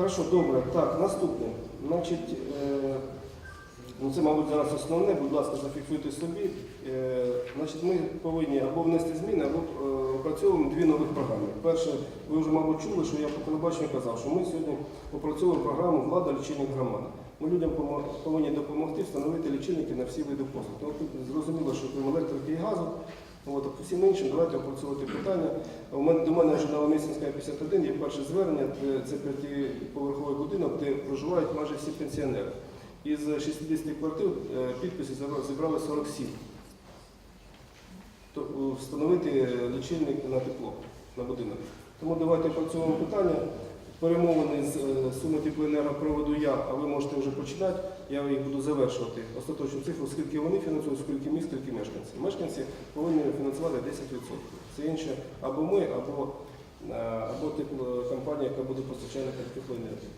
Хорошо, добре. Так, наступне. Значить, е, ну це, мабуть, зараз основне, будь ласка, зафіксуйте собі. Е, значить, ми повинні або внести зміни, або е, опрацьовуємо дві нових програми. Перше, ви вже, мабуть, чули, що я по телебаченню казав, що ми сьогодні опрацьовуємо програму Влада лічильник громади. Ми людям повинні допомогти встановити лічильники на всі види послуг. Тут зрозуміло, що крім електрики і газу, От, а по всім іншим, давайте опрацьовувати питання. У мене, до мене вже на Ломісінська 51 є перше звернення, де це п'ятиповерховий будинок, де проживають майже всі пенсіонери. Із 60 квартир е, забра- зібрали 47. То, е, встановити лічильник на тепло на будинок. Тому давайте опрацьовуємо питання. Перемовини з е, суми теплоенерго проведу я, а ви можете вже починати. Я їх буду завершувати остаточну цифру, скільки вони фінансують, скільки міст, скільки мешканців. Мешканці повинні фінансувати 10%. Це інше або ми, або, е, або компанія, яка буде постачальником теплоенергії.